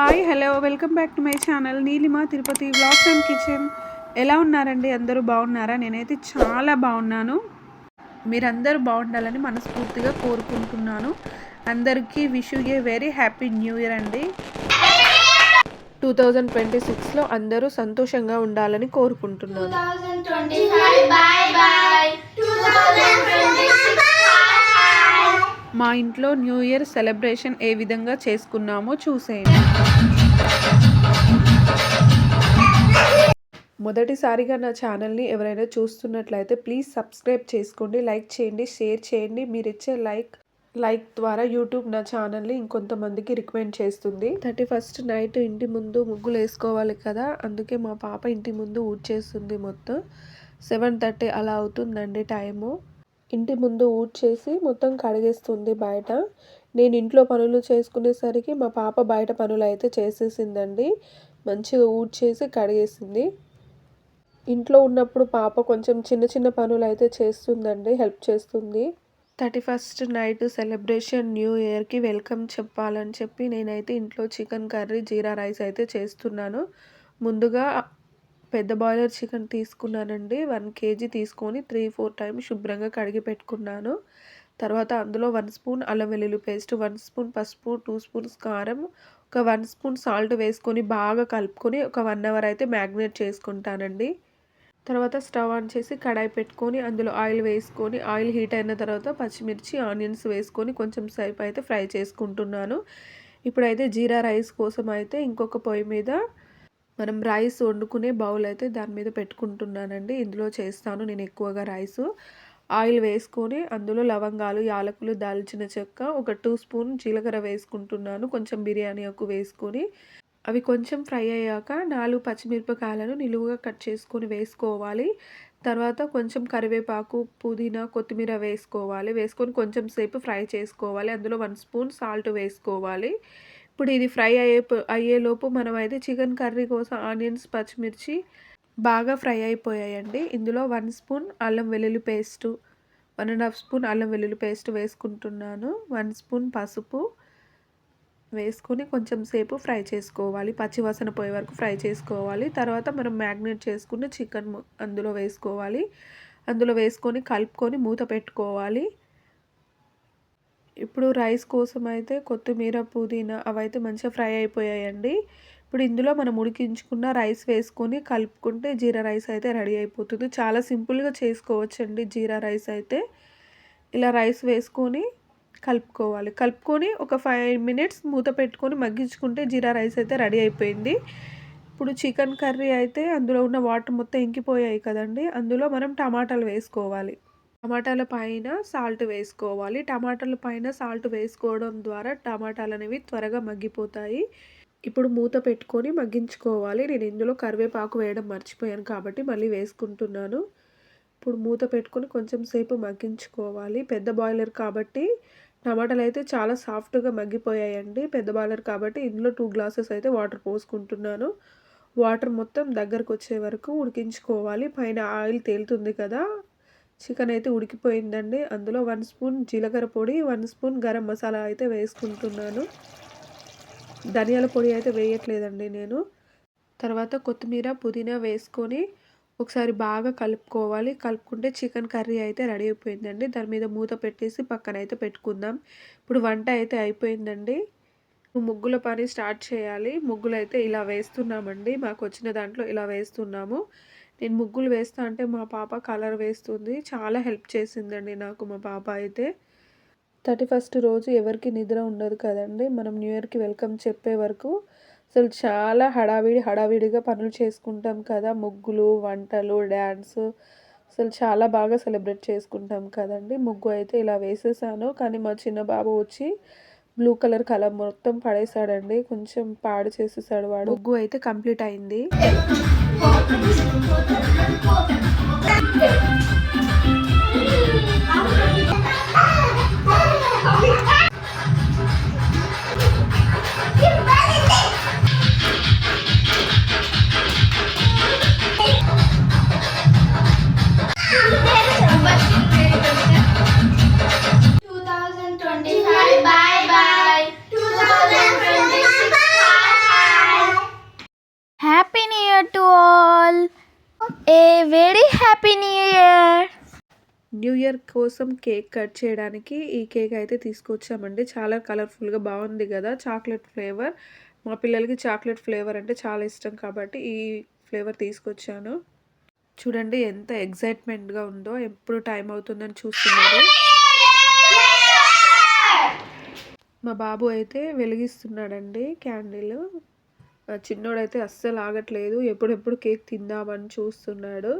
Hi hello welcome back to my channel Neelima Tirupati vlogs and kitchen. ఎలా ఉన్నారండి? అందరూ బాగున్నారా? నేనైతే చాలా బాగున్నాను. మీరందరూ బాగుండాలని మనస్ఫూర్తిగా కోరుకుంటున్నాను. అందరికీ wish a very happy new year అండి. టూ థౌజండ్ ట్వంటీ సిక్స్లో అందరూ సంతోషంగా ఉండాలని కోరుకుంటున్నాను. మా ఇంట్లో న్యూ ఇయర్ సెలబ్రేషన్ ఏ విధంగా చేసుకున్నామో చూసేయండి. మొదటిసారిగా నా ఛానల్ని ఎవరైనా చూస్తున్నట్లయితే ప్లీజ్ సబ్స్క్రైబ్ చేసుకోండి లైక్ చేయండి షేర్ చేయండి. మీరు ఇచ్చే లైక్ లైక్ ద్వారా యూట్యూబ్ నా ఛానల్ని ఇంకొంతమందికి రికమెండ్ చేస్తుంది. థర్టీ ఫస్ట్ నైట్ ఇంటి ముందు ముగ్గులు వేసుకోవాలి కదా అందుకే మా పాప ఇంటి ముందు ఊడ్చేస్తుంది మొత్తం. సెవెన్ థర్టీ అలా అవుతుందండి టైము. ఇంటి ముందు ఊడ్చేసి మొత్తం కడిగేస్తుంది బయట. నేను ఇంట్లో పనులు చేసుకునేసరికి మా పాప బయట పనులు అయితే చేసేసిందండి. మంచిగా ఊడ్చేసి కడిగేసింది. ఇంట్లో ఉన్నప్పుడు పాప కొంచెం చిన్న చిన్న పనులు అయితే చేస్తుందండి హెల్ప్ చేస్తుంది. Thirty first night celebration new ఇయర్కి వెల్కమ్ చెప్పాలని చెప్పి నేనైతే ఇంట్లో చికెన్ కర్రీ జీరా రైస్ అయితే చేస్తున్నాను. ముందుగా పెద్ద బాయిలర్ చికెన్ తీసుకున్నానండి. వన్ కేజీ తీసుకొని త్రీ ఫోర్ టైమ్స్ శుభ్రంగా కడిగి పెట్టుకున్నాను. తర్వాత అందులో వన్ స్పూన్ అల్లం వెల్లుల్లి పేస్ట్ వన్ స్పూన్ పసుపు టూ స్పూన్స్ కారం ఒక వన్ స్పూన్ సాల్ట్ వేసుకొని బాగా కలుపుకొని ఒక వన్ అవర్ అయితే మ్యాగ్నేట్ చేసుకుంటానండి. తర్వాత స్టవ్ ఆన్ చేసి కడాయి పెట్టుకొని అందులో ఆయిల్ వేసుకొని ఆయిల్ హీట్ అయిన తర్వాత పచ్చిమిర్చి ఆనియన్స్ వేసుకొని కొంచెం సేపు అయితే ఫ్రై చేసుకుంటున్నాను. ఇప్పుడైతే జీరా రైస్ కోసం అయితే ఇంకొక పొయ్యి మీద మనం రైస్ వండుకునే బౌల్ అయితే దాని మీద పెట్టుకుంటున్నానండి. ఇందులో చేస్తాను నేను ఎక్కువగా రైస్. ఆయిల్ వేసుకొని అందులో లవంగాలు యాలకులు దాల్చిన చెక్క ఒక టూ స్పూన్ జీలకర్ర వేసుకుంటున్నాను. కొంచెం బిర్యానీ ఆకు వేసుకొని అవి కొంచెం ఫ్రై అయ్యాక నాలుగు పచ్చిమిరపకాయలను నిలువుగా కట్ చేసుకొని వేసుకోవాలి. తర్వాత కొంచెం కరివేపాకు పుదీనా కొత్తిమీర వేసుకోవాలి. వేసుకొని కొంచెం సేపు ఫ్రై చేసుకోవాలి. అందులో వన్ స్పూన్ సాల్ట్ వేసుకోవాలి. ఇప్పుడు ఇది ఫ్రై అయ్యే అయ్యేలోపు మనం అయితే చికెన్ కర్రీ కోసం ఆనియన్స్ పచ్చిమిర్చి బాగా ఫ్రై అయిపోయాయండి. ఇందులో వన్ స్పూన్ అల్లం వెల్లుల్లి paste one and half spoon అల్లం వెల్లుల్లి పేస్ట్ వేసుకుంటున్నాను. వన్ స్పూన్ పసుపు వేసుకొని కొంచెం సేపు ఫ్రై చేసుకోవాలి. పచ్చివాసన పోయే వరకు ఫ్రై చేసుకోవాలి. తర్వాత మనం మ్యాగ్నేట్ చేసుకున్న చికెన్ అందులో వేసుకోవాలి. అందులో వేసుకొని కలుపుకొని మూత పెట్టుకోవాలి. ఇప్పుడు రైస్ కోసం అయితే కొత్తిమీర పుదీనా అవైతే మంచిగా ఫ్రై అయిపోయాయండి. ఇప్పుడు ఇందులో మనం ఉడికించుకున్న రైస్ వేసుకొని కలుపుకుంటే జీరా రైస్ అయితే రెడీ అయిపోతుంది. చాలా సింపుల్గా చేసుకోవచ్చండి జీరా రైస్ అయితే. ఇలా రైస్ వేసుకొని కలుపుకోవాలి. కలుపుకొని ఒక ఫైవ్ మినిట్స్ మూత పెట్టుకొని మగ్గించుకుంటే జీరా రైస్ అయితే రెడీ అయిపోయింది. ఇప్పుడు చికెన్ కర్రీ అయితే అందులో ఉన్న వాటర్ మొత్తం ఇంకిపోయాయి కదండి. అందులో మనం టమాటాలు వేసుకోవాలి. టమాటాల పైన సాల్ట్ వేసుకోవాలి. టమాటాల పైన సాల్ట్ వేసుకోవడం ద్వారా టమాటాలు అనేవి త్వరగా మగ్గిపోతాయి. ఇప్పుడు మూత పెట్టుకొని మగ్గించుకోవాలి. నేను ఇందులో కరివేపాకు వేయడం మర్చిపోయాను కాబట్టి మళ్ళీ వేసుకుంటున్నాను. ఇప్పుడు మూత పెట్టుకొని కొంచెం సేపు మగ్గించుకోవాలి. పెద్ద బాయిలర్ కాబట్టి టమాటాలు అయితే చాలా సాఫ్ట్గా మగ్గిపోయాయండి. పెద్ద బాయిలర్ కాబట్టి ఇందులో టూ గ్లాసెస్ అయితే వాటర్ పోసుకుంటున్నాను. వాటర్ మొత్తం దగ్గరకు వచ్చే వరకు ఉడికించుకోవాలి. పైన ఆయిల్ తేలుతుంది కదా. చికెన్ అయితే ఉడికిపోయిందండి. అందులో వన్ స్పూన్ జీలకర్ర పొడి వన్ స్పూన్ గరం మసాలా అయితే వేసుకుంటున్నాను. ధనియాల పొడి అయితే వేయట్లేదండి నేను. తర్వాత కొత్తిమీర పుదీనా వేసుకొని ఒకసారి బాగా కలుపుకోవాలి. కలుపుకుంటే చికెన్ కర్రీ అయితే రెడీ అయిపోయిందండి. దాని మీద మూత పెట్టేసి పక్కన అయితే పెట్టుకుందాం. ఇప్పుడు వంట అయితే అయిపోయిందండి. ముగ్గుల పని స్టార్ట్ చేయాలి. ముగ్గులు అయితే ఇలా వేస్తున్నామండి. మాకు వచ్చిన దాంట్లో ఇలా వేస్తున్నాము. నేను ముగ్గులు వేస్తా అంటే మా పాప కలర్ వేస్తుంది. చాలా హెల్ప్ చేసిందండి నాకు మా పాప అయితే. థర్టీ ఫస్ట్ రోజు ఎవరికి నిద్ర ఉండదు కదండి. మనం న్యూ ఇయర్కి వెల్కమ్ చెప్పే వరకు అసలు చాలా హడావిడి హడావిడిగా పనులు చేసుకుంటాం కదా. ముగ్గులు వంటలు డ్యాన్స్ అసలు చాలా బాగా సెలబ్రేట్ చేసుకుంటాం కదండి. ముగ్గు అయితే ఇలా వేసేసాను. కానీ మా చిన్న బాబు వచ్చి బ్లూ కలర్ కలర్ మొత్తం పడేసాడండి. కొంచెం పాడు చేసేసాడు వాడు. ముగ్గు అయితే కంప్లీట్ అయింది. 我不是更多的人，我们不是，ఇయర్ కోసం కేక్ కట్ చేయడానికి ఈ కేక్ అయితే తీసుకొచ్చామండి. చాలా కలర్ఫుల్గా బాగుంది కదా చాక్లెట్ ఫ్లేవర్. మా పిల్లలకి చాక్లెట్ ఫ్లేవర్ అంటే చాలా ఇష్టం కాబట్టి ఈ ఫ్లేవర్ తీసుకొచ్చాను. చూడండి ఎంత ఎగ్జైట్మెంట్గా ఉందో ఎప్పుడు టైం అవుతుందని చూస్తున్నారు. మా బాబు అయితే వెలిగిస్తున్నాడండి క్యాండిల్. చిన్నోడైతే అస్సలు ఆగట్లేదు ఎప్పుడెప్పుడు కేక్ తిందామని చూస్తున్నాడు.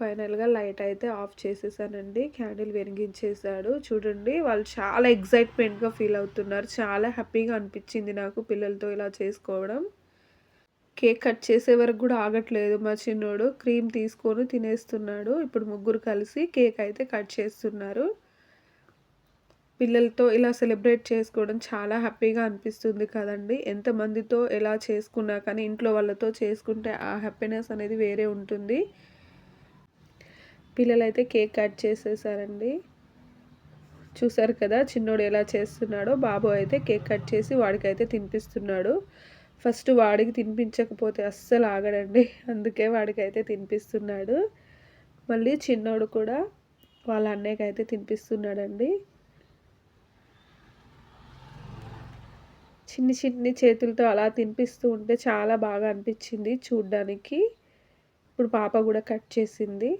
ఫైనల్గా లైట్ అయితే ఆఫ్ చేసేసానండి. క్యాండిల్ వెలిగించేసాడు చూడండి వాళ్ళు చాలా ఎగ్జైట్మెంట్గా ఫీల్ అవుతున్నారు. చాలా హ్యాపీగా అనిపించింది నాకు పిల్లలతో ఇలా చేసుకోవడం. కేక్ కట్ చేసే వరకు కూడా ఆగట్లేదు మా చిన్నోడు. క్రీమ్ తీసుకొని తినేస్తున్నాడు. ఇప్పుడు ముగ్గురు కలిసి కేక్ అయితే కట్ చేస్తున్నారు. పిల్లలతో ఇలా సెలబ్రేట్ చేసుకోవడం చాలా హ్యాపీగా అనిపిస్తుంది కదండి. ఎంతమందితో ఎలా చేసుకున్నా కానీ ఇంట్లో వాళ్ళతో చేసుకుంటే ఆ హ్యాపీనెస్ అనేది వేరే ఉంటుంది. పిల్లలైతే కేక్ కట్ చేసేసారండి. చూసారు కదా చిన్నోడు ఎలా చేస్తున్నాడో బాబు అయితే కేక్ కట్ చేసి వాడికైతే తినిపిస్తున్నాడు. ఫస్ట్ వాడికి తినిపించకపోతే అస్సలు ఆగడండి అందుకే వాడికైతే తినిపిస్తున్నాడు. మళ్ళీ చిన్నోడు కూడా వాళ్ళ అన్నయ్యకి అయితే తినిపిస్తున్నాడండి. చిన్ని చిన్ని చేతులతో అలా తినిపిస్తూ ఉంటే చాలా బాగా అనిపించింది చూడ్డానికి. ఇప్పుడు పాప కూడా కట్ చేసింది.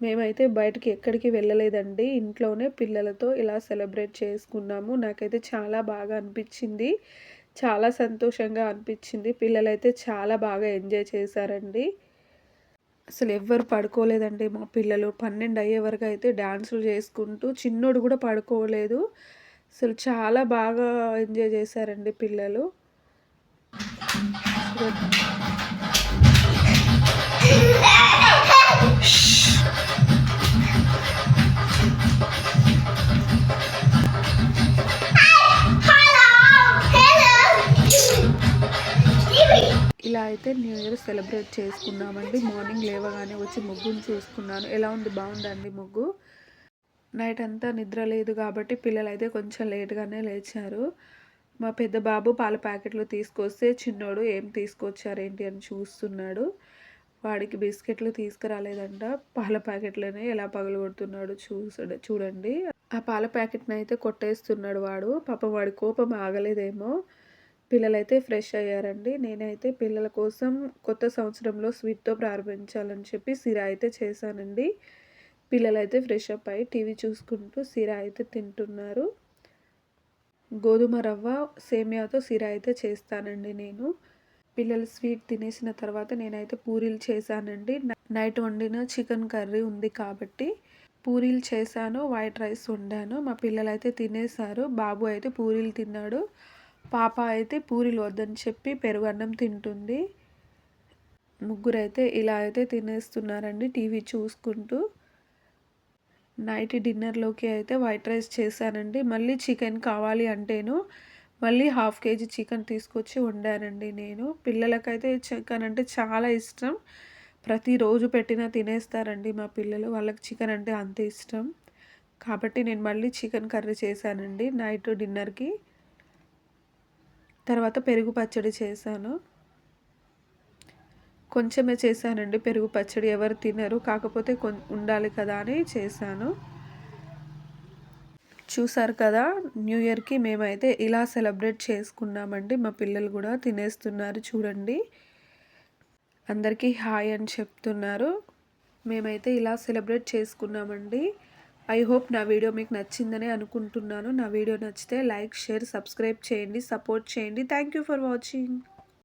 మేమైతే బయటకి ఎక్కడికి వెళ్ళలేదండి. ఇంట్లోనే పిల్లలతో ఇలా సెలబ్రేట్ చేసుకున్నాము. నాకైతే చాలా బాగా అనిపించింది. చాలా సంతోషంగా అనిపించింది. పిల్లలైతే చాలా బాగా ఎంజాయ్ చేశారండి. అసలు ఎవ్వరు పడుకోలేదండి మా పిల్లలు. పన్నెండు అయ్యే వరకు అయితే డ్యాన్సులు చేసుకుంటూ చిన్నోడు కూడా పడుకోలేదు. అసలు చాలా బాగా ఎంజాయ్ చేశారండి పిల్లలు. ఇలా అయితే న్యూ ఇయర్ సెలబ్రేట్ చేసుకున్నామండి. మార్నింగ్ లేవగానే వచ్చి ముగ్గును చూసుకున్నాను. ఎలా ఉంది? బాగుందండి ముగ్గు? నైట్ అంతా నిద్ర లేదు కాబట్టి పిల్లలు అయితే కొంచెం లేట్గానే లేచారు. మా పెద్ద బాబు పాల ప్యాకెట్లు తీసుకొస్తే చిన్నోడు ఏం తీసుకొచ్చారేంటి అని చూస్తున్నాడు. వాడికి బిస్కెట్లు తీసుకురాలేదంట. పాల ప్యాకెట్లనే ఎలా పగలగొడుతున్నాడు చూసాడు చూడండి. ఆ పాల ప్యాకెట్ని అయితే కొట్టేస్తున్నాడు వాడు. పాపం వాడి కోపం ఆగలేదేమో. పిల్లలైతే ఫ్రెష్ అయ్యారండి. నేనైతే పిల్లల కోసం కొత్త సంవత్సరంలో స్వీట్తో ప్రారంభించాలని చెప్పి సిరా అయితే చేశానండి. పిల్లలైతే ఫ్రెష్ అప్ అయ్యి టీవీ చూసుకుంటూ సిరా అయితే తింటున్నారు. గోధుమ రవ్వ సేమియాతో సిరా అయితే చేస్తానండి నేను. పిల్లలు స్వీట్ తినేసిన తర్వాత నేనైతే పూరీలు చేశానండి. నైట్ వండిన చికెన్ కర్రీ ఉంది కాబట్టి పూరీలు చేశాను వైట్ రైస్ వండాను. మా పిల్లలు అయితే తినేశారు. బాబు అయితే పూరీలు తిన్నాడు. పాప అయితే పూరీలు వద్దని చెప్పి పెరుగు అన్నం తింటుంది. ముగ్గురైతే ఇలా అయితే తినేస్తున్నారండి టీవీ చూసుకుంటూ. నైట్ డిన్నర్లోకి అయితే వైట్ రైస్ చేశానండి. మళ్ళీ చికెన్ కావాలి అంటేను మళ్ళీ హాఫ్ కేజీ చికెన్ తీసుకొచ్చి వండానండి నేను. పిల్లలకైతే చికెన్ అంటే చాలా ఇష్టం. ప్రతిరోజు పెట్టినా తినేస్తారండి మా పిల్లలు. వాళ్ళకి చికెన్ అంటే అంత ఇష్టం. కాబట్టి నేను మళ్ళీ చికెన్ కర్రీ చేశానండి నైట్ డిన్నర్కి. తర్వాత పెరుగు పచ్చడి చేశాను. కొంచెమే చేశానండి పెరుగు పచ్చడి. ఎవరు తినరు కాకపోతే కొ ఉండాలి కదా అని చేశాను. చూసారు కదా న్యూ ఇయర్కి మేమైతే ఇలా సెలబ్రేట్ చేసుకున్నామండి. మా పిల్లలు కూడా తినేస్తున్నారు చూడండి. అందరికీ హాయ్ అని చెప్తున్నారు. మేమైతే ఇలా సెలబ్రేట్ చేసుకున్నామండి. ఐ హోప్ నా వీడియో మీకు నచ్చిందని అనుకుంటున్నాను. నా వీడియో నచ్చితే లైక్ షేర్ సబ్స్క్రైబ్ చేయండి సపోర్ట్ చేయండి. Thank you for watching.